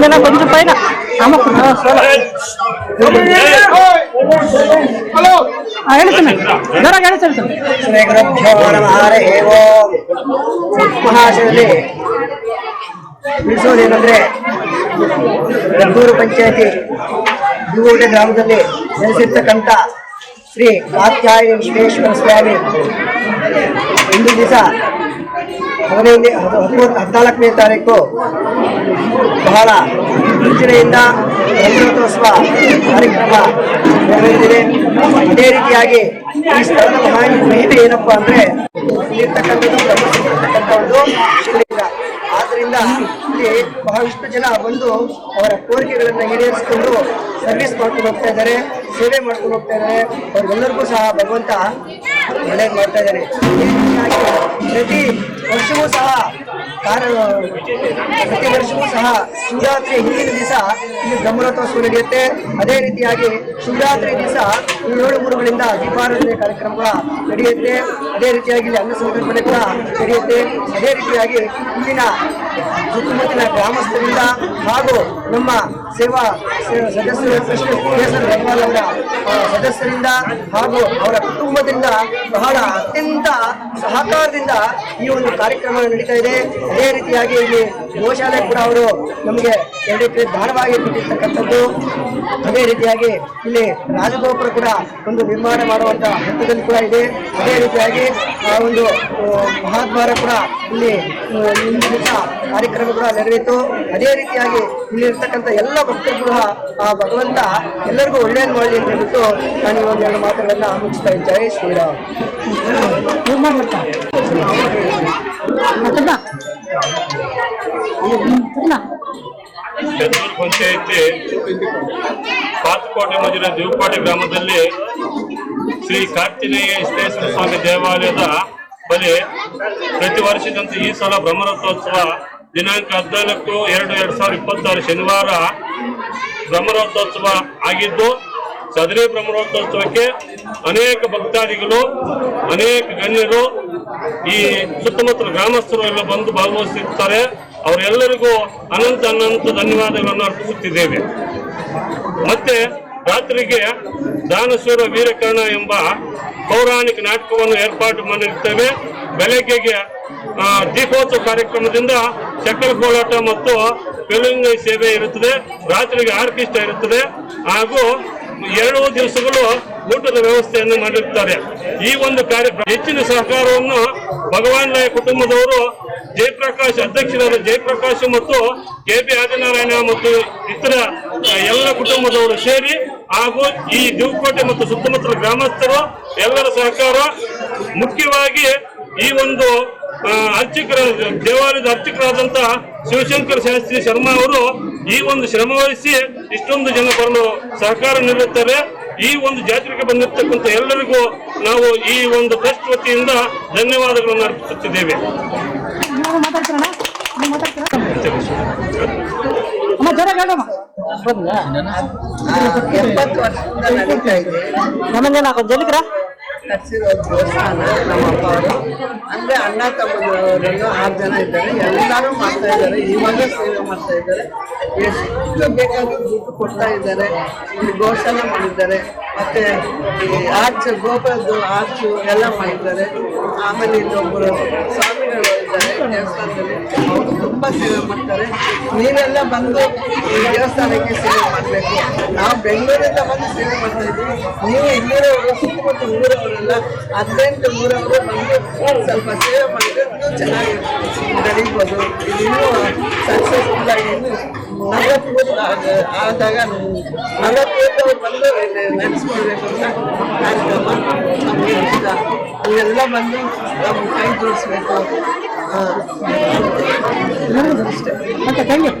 ಹನ್ನೊಂದೆಲ್ಲ కొంచెం పైన అమ్మ ಹೇಳ್ತೀನಿ ಜೋರಾಗಿ ಹೇಳ್ತೀನಿ ಸರ್ ಶ್ರೀ ಗುರುಭ್ಯೋ ನಮಃ ಹರೇ ಓಂ ಮಹಾಶಯಲ್ಲಿ ತಿಳಿಸೋದೇನೆಂದ್ರೆ ಗದ್ದೂರು ಪಂಚಾಯತಿ ದುಗೋಟೆ ಗ್ರಾಮದಲ್ಲಿ ನೆಲೆಸಿರ್ತಕ್ಕಂಥ ಶ್ರೀ ಕಾತ್ಯಾಯನಿ ವಿಶ್ವೇಶ್ವರ ಸ್ವಾಮಿ ಇಂದು ದಿವಸ ಹದಿನೈದು ಹದಿಮೂರು ಹದಿನಾಲ್ಕನೇ ತಾರೀಕು ಬಹಳ ಮುಂಚಿನಿಂದ ಅಮೃತೋತ್ಸವ ಕಾರ್ಯಕ್ರಮ ನೆರವೇರಿದೆ ಅದೇ ರೀತಿಯಾಗಿ ಈ ಸ್ಥಳದ ಮಹಾನ್ ಮಹಿಮೆ ಏನಪ್ಪ ಅಂದ್ರೆ ಆದ್ರಿಂದ ಇಲ್ಲಿ ಬಹಳಷ್ಟು ಜನ ಬಂದು ಅವರ ಕೋರಿಕೆಗಳನ್ನ ಈಡೇರಿಸಿಕೊಂಡು ಸರ್ವಿಸ್ ಮಾಡ್ಕೊಂಡು ಹೋಗ್ತಾ ಇದ್ದಾರೆ, ಸೇವೆ ಮಾಡ್ಕೊಂಡು ಹೋಗ್ತಾ ಇದ್ದಾರೆ. ಅವ್ರಿಗೆಲ್ಲರಿಗೂ ಸಹ ಭಗವಂತ ಒಳ್ಳೇದು ಮಾಡ್ತಾ ಇದ್ದಾರೆ ಪ್ರತಿ ವರ್ಷವೂ ಸಹ ಕಾರ ಪ್ರತಿ ವರ್ಷವೂ ಸಹ ಶಿವರಾತ್ರಿ ಹಿಂದಿನ ದಿವಸ ಇಲ್ಲಿ ಬ್ರಹ್ಮರಥೋತ್ಸವ ನಡೆಯುತ್ತೆ. ಅದೇ ರೀತಿಯಾಗಿ ಶಿವರಾತ್ರಿ ದಿವಸ ಏಳು ಗುರುಗಳಿಂದ ದೀಪಾರಾಧನೆ ಕಾರ್ಯಕ್ರಮಗಳ ನಡೆಯುತ್ತೆ. ಅದೇ ರೀತಿಯಾಗಿ ಇಲ್ಲಿ ಅನ್ನ ಸಂತರ್ಪಣೆ ಕೂಡ ನಡೆಯುತ್ತೆ. ಅದೇ ರೀತಿಯಾಗಿ ಇಲ್ಲಿನ ಸುತ್ತಮುತ್ತಲಿನ ಗ್ರಾಮಸ್ಥರಿಂದ ಹಾಗೂ ನಮ್ಮ ಸೇವಾ ಸದಸ್ಯರು ಕೇಸರ ರಂಗವಾಲ್ ಅವರ ಸದಸ್ಯರಿಂದ ಹಾಗೂ ಅವರ ಕುಟುಂಬದಿಂದ ಬಹಳ ಅತ್ಯಂತ ಸಹಕಾರದಿಂದ ಈ ಒಂದು ಕಾರ್ಯಕ್ರಮ ನಡೀತಾ ಇದೆ. ಅದೇ ರೀತಿಯಾಗಿ ಇಲ್ಲಿ ಗೋಶಾಲೆ ಕೂಡ ಅವರು ನಮಗೆ ಎರಡು ದಾನವಾಗಿ ಕೊಟ್ಟಿರ್ತಕ್ಕಂಥದ್ದು ಅದೇ ರೀತಿಯಾಗಿ ಇಲ್ಲಿ ರಾಜಗೋಪುರ ಕೂಡ ಒಂದು ನಿರ್ಮಾಣ ಮಾಡುವಂತ ಹಂತದಲ್ಲಿ ಕೂಡ ಇದೆ. ಅದೇ ರೀತಿಯಾಗಿ ಆ ಒಂದು ಮಹಾದ್ವಾರ ಕೂಡ ಇಲ್ಲಿ ಕಾರ್ಯಕ್ರಮ ಕಾರ್ಯಕ್ರಮ ಕೂಡ ನೆರವೇರಿತು. ಅದೇ ರೀತಿಯಾಗಿ ಇಲ್ಲಿರ್ತಕ್ಕಂಥ ಎಲ್ಲ ಭಕ್ತರು ಕೂಡ ಆ ಭಗವಂತ ಎಲ್ಲರಿಗೂ ಒಳ್ಳೆಯದು ಮಾಡಲಿ ಅಂತ ಹೇಳ್ಬಿಟ್ಟು ನಾನು ಈ ಒಂದು ಎರಡು ಮಾತುಗಳನ್ನ ಮುಗಿಸ್ತಾ ಇದ್ದೆ. ಜಯ ಶ್ರೀರಾಮ್. ಪಾತ್ಕೋಟೆ ಬೆಂಗಳೂರು ಪಂಚಾಯತಿ ದೇವಕೋಟೆ ಗ್ರಾಮದಲ್ಲಿ ಶ್ರೀ ಕಾರ್ತಿನೇಯ ವಿಶ್ವೇಶ್ವರ ಸ್ವಾಮಿ ದೇವಾಲಯದ ಬಳಿ ಪ್ರತಿ ವರ್ಷದಂತೆ ಈ ಸಲ ಬ್ರಹ್ಮರಥೋತ್ಸವ ದಿನಾಂಕ ಹದಿನಾಲ್ಕು ಎರಡು ಎರಡು ಸಾವಿರದ ಇಪ್ಪತ್ತಾರು ಶನಿವಾರ ಬ್ರಹ್ಮರಥೋತ್ಸವ ಆಗಿದ್ದು ಸದರಿ ಬ್ರಹ್ಮರಥೋತ್ಸವಕ್ಕೆ ಅನೇಕ ಭಕ್ತಾದಿಗಳು, ಅನೇಕ ಗಣ್ಯರು, ಈ ಸುತ್ತಮುತ್ತಲ ಗ್ರಾಮಸ್ಥರು ಎಲ್ಲ ಬಂದು ಭಾಗವಹಿಸುತ್ತಾರೆ. ಅವರೆಲ್ಲರಿಗೂ ಅನಂತ ಅನಂತ ಧನ್ಯವಾದಗಳನ್ನು ಅರ್ಪಿಸುತ್ತಿದ್ದೇವೆ. ಮತ್ತೆ ರಾತ್ರಿಗೆ ದಾನಶೂರ ವೀರಕರ್ಣ ಎಂಬ ಪೌರಾಣಿಕ ನಾಟಕವನ್ನು ಏರ್ಪಾಡು ಮಾಡಿರ್ತೇವೆ. ಬೆಳಗ್ಗೆಗೆ ದೀಪೋತ್ಸವ ಕಾರ್ಯಕ್ರಮದಿಂದ ಚಕ್ಕಲ ಕೋಲಾಟ ಮತ್ತು ಪೆಲುಂಗೈ ಸೇವೆ ಇರುತ್ತದೆ, ರಾತ್ರಿಗೆ ಆರ್ಕೆಸ್ಟ್ರಾ ಇರುತ್ತದೆ, ಹಾಗೂ ಎರಡು ದಿವಸಗಳು ಊಟದ ವ್ಯವಸ್ಥೆಯನ್ನು ಮಾಡಿರುತ್ತಾರೆ. ಈ ಒಂದು ಕಾರ್ಯಕ್ರಮ ಹೆಚ್ಚಿನ ಸಹಕಾರವನ್ನು ಭಗವಾನ್ ರಾಯ ಕುಟುಂಬದವರು ಜಯಪ್ರಕಾಶ್ ಅಧ್ಯಕ್ಷರಾದ ಜಯಪ್ರಕಾಶ್ ಮತ್ತು ಕೆ ಪಿ ಆದಿನಾರಾಯಣ ಮತ್ತು ಇತರ ಎಲ್ಲ ಕುಟುಂಬದವರು ಸೇರಿ, ಹಾಗೂ ಈ ದೇವಕೋಟೆ ಮತ್ತು ಸುತ್ತಮುತ್ತಲ ಗ್ರಾಮಸ್ಥರು, ಎಲ್ಲರ ಸಹಕಾರ ಮುಖ್ಯವಾಗಿ ಈ ಒಂದು ಅರ್ಚಕರ ದೇವಾಲಯದ ಅರ್ಚಕರಾದಂತಹ ಶಿವಶಂಕರ ಶಾಸ್ತ್ರಿ ಶರ್ಮಾ ಅವರು ಈ ಒಂದು ಶ್ರಮವಹಿಸಿ ಇಷ್ಟೊಂದು ಜನ ಬರಲು ಸಹಕಾರ ನೀಡುತ್ತಾರೆ. ಈ ಒಂದು ಜಾತ್ರೆಗೆ ಬಂದಿರತಕ್ಕಂಥ ಎಲ್ಲರಿಗೂ ನಾವು ಈ ಒಂದು ಟ್ರಸ್ಟ್ ವತಿಯಿಂದ ಧನ್ಯವಾದಗಳನ್ನು ಅರ್ಪಿಸುತ್ತಿದ್ದೇವೆ. ಜಲಿಕ್ರ ಕಟ್ಸಿರೋ ದೇವಸ್ಥಾನ ನಮ್ಮ ಅಪ್ಪ ಅವರು ಅಂದ್ರೆ ಅಣ್ಣ ತಮ್ಮದವರನ್ನು ಆರು ಜನ ಇದ್ದಾರೆ. ಎಲ್ಲರೂ ಮಾಡ್ತಾ ಇದ್ದಾರೆ. ಇವಾಗ ಸೇವೆ ಮಾಡ್ತಾ ಇದ್ದಾರೆ. ಎಷ್ಟು ಬೇಕಾದ್ರೂ ದುಡ್ಡು ಕೊಡ್ತಾ ಇದ್ದಾರೆ. ಇಲ್ಲಿ ಗೋಶಾಲ ಮಾಡಿದ್ದಾರೆ. ಮತ್ತೆ ಆರ್ಚ್ ಗೋಪುರದ್ದು ಆರ್ಚು ಎಲ್ಲ ಮಾಡಿದ್ದಾರೆ. ಆಮೇಲೆ ಇಲ್ಲೊಬ್ಬರು ಸ್ವಾಮಿ ದೇವಸ್ಥಾನದಲ್ಲಿ. ಅವರು ತುಂಬಾ ಸೇವೆ ಮಾಡ್ತಾರೆ. ನೀವೆಲ್ಲ ಬಂದು ಈ ದೇವಸ್ಥಾನಕ್ಕೆ ಸೇವೆ ಮಾಡಬೇಕು. ನಾವು ಬೆಂಗಳೂರಿಂದ ಬಂದು ಸೇವೆ ಮಾಡ್ತಾ ಇದ್ದೀವಿ. ನೀವು ಇಲ್ಲಿರೋರು ಸುತ್ತಮುತ್ತ ಊರವರೆಲ್ಲ ಹದಿನೆಂಟು ಊರವರು ಬಂದು ಸ್ವಲ್ಪ ಸೇವೆ ಮಾಡಿದ್ರೆ ಇನ್ನೂ ಚೆನ್ನಾಗಿ ಇದು ಇನ್ನೂ ಸಕ್ಸಸ್ಫುಲ್ ಆಗಿ ನಲವತ್ತು ಆದಾಗ ನಲವತ್ತು ಬಂದು ನಡೆಸ್ಕೊಳ್ಬೇಕು ಅಂತ ಕಾರ್ಯಕ್ರಮ. ನಮಗೆ ಇಷ್ಟ ನೀವೆಲ್ಲ ಬಂದು ನಮ್ಮ ಕೈ ಜೋಡಿಸ್ಬೇಕು. ಅಷ್ಟೇ ಮತ್ತೆ ಥ್ಯಾಂಕ್ ಯು